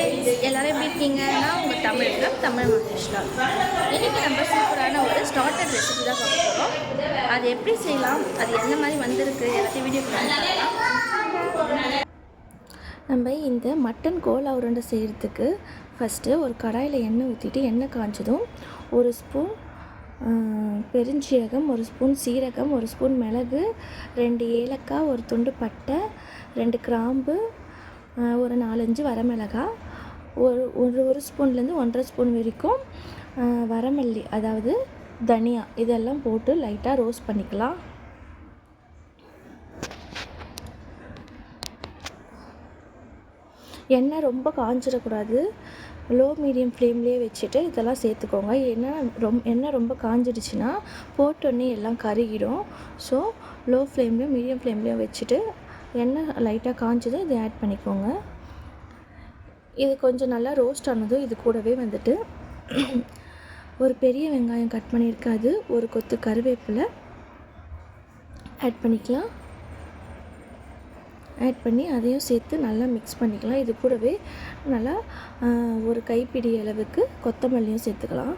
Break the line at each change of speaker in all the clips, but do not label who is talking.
Friends எல்லோரும் எப்படி இருக்கீங்கன்னா உங்கள் தமிழ் from தமிழ் மகேஷ்லா இன்றைக்கி நம்ம சூப்பரான ஒரு ஸ்டார்டர் ரெசிபி தான் பார்க்க போகிறோம் அது எப்படி செய்யலாம்? அது எந்த மாதிரி வந்திருக்கு? எல்லாத்தையும் வீடியோ நம்ம இந்த மட்டன் கோலா உருண்டை செய்கிறதுக்கு ஃபஸ்ட்டு ஒரு கடாயில் எண்ணெய் ஊற்றிட்டு எண்ணெய் காய்ச்சதும் ஒரு ஸ்பூன் பெருஞ்சீரகம் ஒரு ஸ்பூன் சீரகம் ஒரு ஸ்பூன் மிளகு ரெண்டு ஏலக்காய் ஒரு துண்டு பட்டை ரெண்டு கிராம்பு ஒரு நாலஞ்சு வரமிளகாய் ஒரு ஒரு ஒரு ஸ்பூன்லேருந்து ஒன்றரை ஸ்பூன் வரைக்கும் வரமல்லி அதாவது தனியா இதெல்லாம் போட்டு லைட்டாக ரோஸ்ட் பண்ணிக்கலாம். எண்ணெய் ரொம்ப காஞ்சிடக்கூடாது. லோ மீடியம் ஃப்ளேம்லேயே வச்சுட்டு இதெல்லாம் சேர்த்துக்கோங்க. என்ன ரொம் எண்ணெய் ரொம்ப காஞ்சிடுச்சுன்னா போட்டோன்னே எல்லாம் கருகிடும். ஸோ லோ ஃப்ளேம்லேயும் மீடியம் ஃப்ளேம்லேயும் வச்சுட்டு எண்ணெய் லைட்டாக காஞ்சதும் இதை ஆட் பண்ணிக்கோங்க. இது கொஞ்சம் நல்லா ரோஸ்ட் ஆனதும் இது கூடவே வந்துட்டு ஒரு பெரிய வெங்காயம் கட் பண்ணியிருக்காது ஒரு கொத்து கருவேப்பிலை ஆட் பண்ணிக்கலாம். ஆட் பண்ணி அதையும் சேர்த்து நல்லா மிக்ஸ் பண்ணிக்கலாம். இது கூடவே நல்லா ஒரு கைப்பிடி அளவுக்கு கொத்தமல்லியும் சேர்த்துக்கலாம்.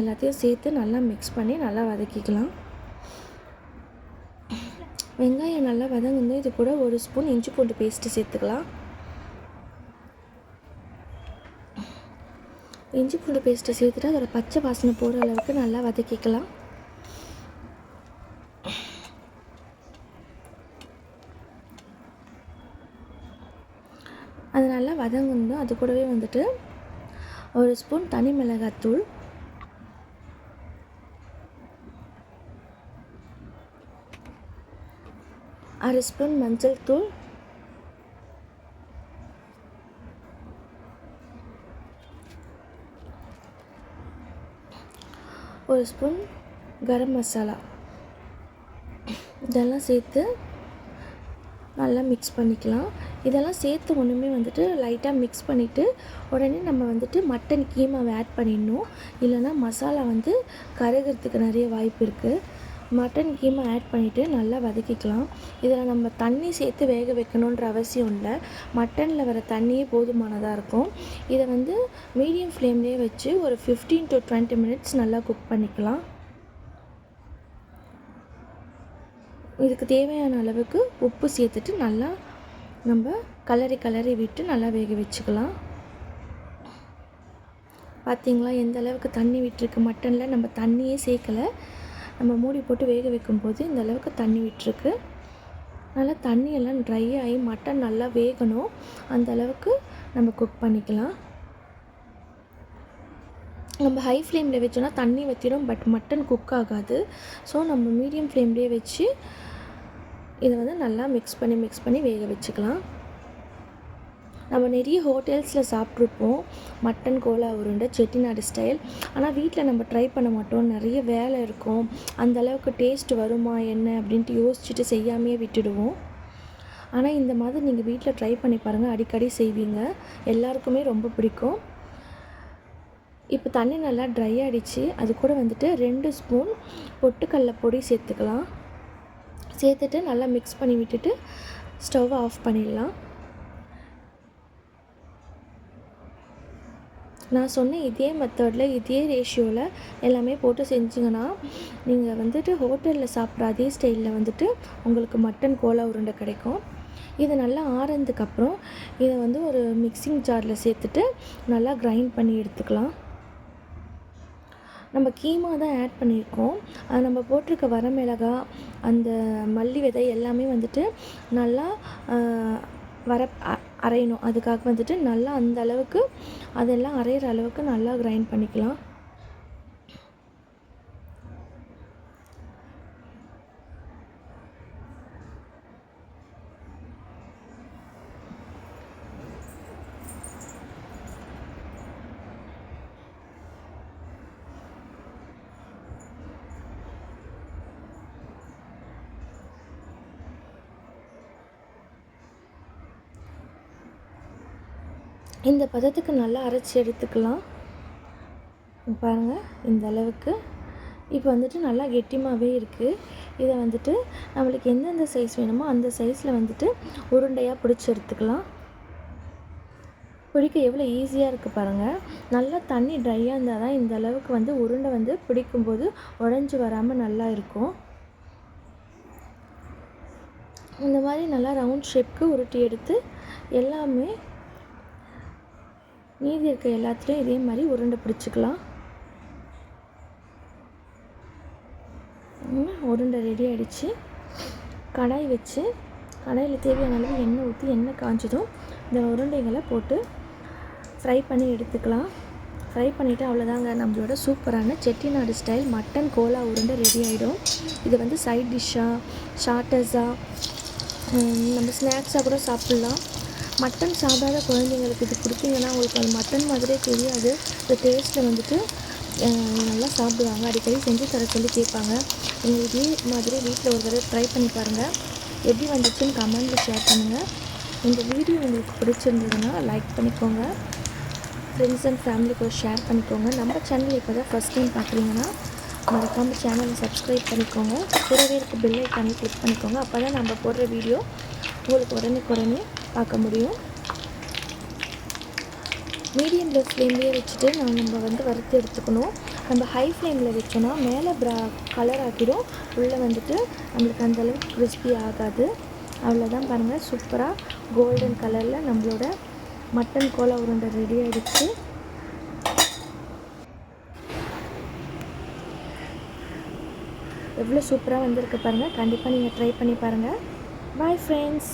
எல்லாத்தையும் சேர்த்து நல்லா மிக்ஸ் பண்ணி நல்லா வதக்கிக்கலாம். வெங்காயம் நல்லா வதங்கினது இது கூட ஒரு ஸ்பூன் இஞ்சி பூண்டு பேஸ்ட்டு சேர்த்துக்கலாம். இஞ்சி பூண்டு பேஸ்ட்டை சேர்த்துட்டு அதோட பச்சை வாசனை போகிற அளவுக்கு நல்லா வதக்கிக்கலாம். அது நல்லா வதங்கணும் அது கூடவே வந்துட்டு ஒரு ஸ்பூன் தனி மிளகாத்தூள். அரை ஸ்பூன் மஞ்சள் தூள். ஒரு ஸ்பூன் கரம் மசாலா. இதெல்லாம் சேர்த்து நல்லா மிக்ஸ் பண்ணிக்கலாம். இதெல்லாம் சேர்த்து ஒன்றுமே வந்துட்டு லைட்டாக மிக்ஸ் பண்ணிவிட்டு உடனே நம்ம வந்துட்டு மட்டன் கீமாவை ஆட் பண்ணிடணும். இல்லைன்னா மசாலா வந்து கருகிறதுக்கு நிறைய வாய்ப்பு இருக்குது மட்டன் கீமா ஆட் பண்ணிவிட்டு நல்லா வதக்கிக்கலாம். இதில் நம்ம தண்ணி சேர்த்து வேக வைக்கணுன்ற அவசியம் இல்லை. மட்டனில் வர தண்ணியே போதுமானதாக இருக்கும். இதை வந்து மீடியம் ஃப்ளேம்லேயே வச்சு ஒரு ஃபிஃப்டீன் டு டுவெண்ட்டி மினிட்ஸ் நல்லா குக் பண்ணிக்கலாம். இதுக்கு தேவையான அளவுக்கு உப்பு சேர்த்துட்டு நல்லா நம்ம கலரி கலரி விட்டு நல்லா வேக வச்சுக்கலாம். பார்த்திங்களா? எந்த அளவுக்கு தண்ணி விட்டுருக்கு மட்டனில்? நம்ம தண்ணியே சேர்க்கலை. நம்ம மூடி போட்டு வேக வைக்கும்போது இந்த அளவுக்கு தண்ணி விட்டுருக்கு. நல்லா தண்ணியெல்லாம் ட்ரை ஆகி மட்டன் நல்லா வேகணும். அந்த அளவுக்கு நம்ம குக் பண்ணிக்கலாம். நம்ம ஹை ஃப்ளேமில் வச்சோன்னா தண்ணி வற்றிடும் பட் மட்டன் குக் ஆகாது. ஸோ நம்ம மீடியம் ஃப்ளேம்லேயே வச்சு இதை வந்து நல்லா மிக்ஸ் பண்ணி மிக்ஸ் பண்ணி வேக வச்சுக்கலாம். நம்ம நிறைய ஹோட்டல்ஸில் சாப்பிட்ருப்போம். மட்டன் கோலா உருண்டை செட்டிநாடு ஸ்டைல் ஆனால் வீட்டில் நம்ம ட்ரை பண்ண மாட்டோம். நிறைய வேலை இருக்கும். அந்த அளவுக்கு டேஸ்ட் வருமா என்ன அப்படின்ட்டு யோசிச்சுட்டு செய்யாமையே விட்டுடுவோம். ஆனால் இந்த மாதிரி நீங்கள் வீட்டில் ட்ரை பண்ணி பாருங்கள் அடிக்கடி செய்வீங்க. எல்லாருக்குமே ரொம்ப பிடிக்கும். இப்போ தண்ணி நல்லா ட்ரை ஆகிடுச்சு அது கூட வந்துட்டு ரெண்டு ஸ்பூன் பொட்டுக்கடல பொடி சேர்த்துக்கலாம். சேர்த்துட்டு நல்லா மிக்ஸ் பண்ணி விட்டுட்டு ஸ்டவ்வை ஆஃப் பண்ணிடலாம். நான் சொன்ன இதே மெத்தடில் இதே ரேஷியோவில் எல்லாமே போட்டு செஞ்சிங்கன்னா நீங்கள் வந்துட்டு ஹோட்டலில் சாப்பிட்ற அதே ஸ்டைலில் வந்துட்டு உங்களுக்கு மட்டன் கோலா உருண்டை கிடைக்கும். இது நல்லா ஆறுனதுக்கப்புறம் இதை வந்து ஒரு மிக்சிங் ஜாரில் சேர்த்துட்டு நல்லா கிரைண்ட் பண்ணி எடுத்துக்கலாம். நம்ம கீமா தான் ஆட் பண்ணியிருக்கோம். அது நம்ம போட்டிருக்க வரமிளகா அந்த மல்லி விதை எல்லாமே வந்துட்டு நல்லா வர அரையணும். அதுக்காக வந்துட்டு நல்லா அந்த அளவுக்கு அதெல்லாம் அரையிற அளவுக்கு நல்லா கிரைண்ட் பண்ணிக்கலாம். இந்த பதத்துக்கு நல்லா அரைச்சி எடுத்துக்கலாம். பாருங்கள் இந்த அளவுக்கு. இப்போ வந்துட்டு நல்லா கெட்டிமாகவே இருக்குது இதை வந்துட்டு நம்மளுக்கு எந்தெந்த சைஸ் வேணுமோ அந்த சைஸில் வந்துட்டு உருண்டையாக பிடிச்சி எடுத்துக்கலாம். பிடிக்க எவ்வளோ ஈஸியாக இருக்குது பாருங்கள் நல்லா தண்ணி ட்ரையாக இருந்தால் தான் இந்த அளவுக்கு வந்து உருண்டை வந்து பிடிக்கும்போது உடஞ்சி வராமல் நல்லா இருக்கும். இந்த மாதிரி நல்லா ரவுண்ட் ஷேப்க்கு உருட்டி எடுத்து எல்லாமே மீதி இருக்க எல்லாத்துலேயும் இதே மாதிரி உருண்டை பிடிச்சிக்கலாம். உருண்டை ரெடி ஆகிடுச்சு கடாய் வச்சு கடாயில் தேவையான அளவு எண்ணெய் ஊற்றி எண்ணெய் காஞ்சதும் இந்த உருண்டைகளை போட்டு ஃப்ரை பண்ணி எடுத்துக்கலாம். ஃப்ரை பண்ணிவிட்டு அவ்வளோதாங்க நம்மளோட சூப்பரான செட்டிநாடு ஸ்டைல் மட்டன் கோலா உருண்டை ரெடி ஆகிடும் இது வந்து சைட் டிஷ்ஷாக ஷார்ட்டர்ஸாக நம்ம ஸ்நாக்ஸாக கூட சாப்பிட்லாம். மட்டன் சாப்பிடாத குழந்தைங்களுக்கு இது கொடுத்தீங்கன்னா உங்களுக்கு அது மட்டன் மாதிரியே தெரியாது. இந்த டேஸ்ட்டில் வந்துட்டு நல்லா சாப்பிடுவாங்க. அடிக்கடி செஞ்சு தர சொல்லி கேட்பாங்க. நீங்கள் இதே மாதிரி வீட்டில் ஒரு தடவை ட்ரை பண்ணி பாருங்கள் எப்படி வந்துச்சுன்னு கமெண்டில் ஷேர் பண்ணுங்கள் இந்த வீடியோ உங்களுக்கு பிடிச்சிருந்ததுன்னா லைக் பண்ணிக்கோங்க. ஃப்ரெண்ட்ஸ் அண்ட் ஃபேமிலி ஷேர் பண்ணிக்கோங்க. நம்ம சேனல் இப்போ தான் ஃபஸ்ட் டைம் பார்க்குறீங்கன்னா மறக்காமல் சேனலை சப்ஸ்கிரைப் பண்ணிக்கோங்க. கூடவே இருக்க பெல் பண்ணி கிளிக் பண்ணிக்கோங்க. அப்போ தான் நம்ம போடுற வீடியோ உங்களுக்கு உடனுக்குடனே பார்க்க முடியும். மீடியம் லோ ஃப்ளேம்லேயே வச்சுட்டு நான் நம்ம வந்து வறுத்து எடுத்துக்கணும். நம்ம ஹை ஃப்ளேமில் வச்சோன்னா மேலே ப்ரா கலர் ஆக்கிடும் உள்ளே வந்துட்டு நம்மளுக்கு அந்தளவுக்கு கிறிஸ்பி ஆகாது. அவ்வளோதான் பாருங்கள் சூப்பராக கோல்டன் கலரில் நம்மளோட மட்டன் கோலா உருண்டை ரெடி ஆகிடுச்சு எவ்வளோ சூப்பராக வந்திருக்கு பாருங்கள் கண்டிப்பாக நீங்கள் ட்ரை பண்ணி பாருங்கள் பாய் ஃப்ரெண்ட்ஸ்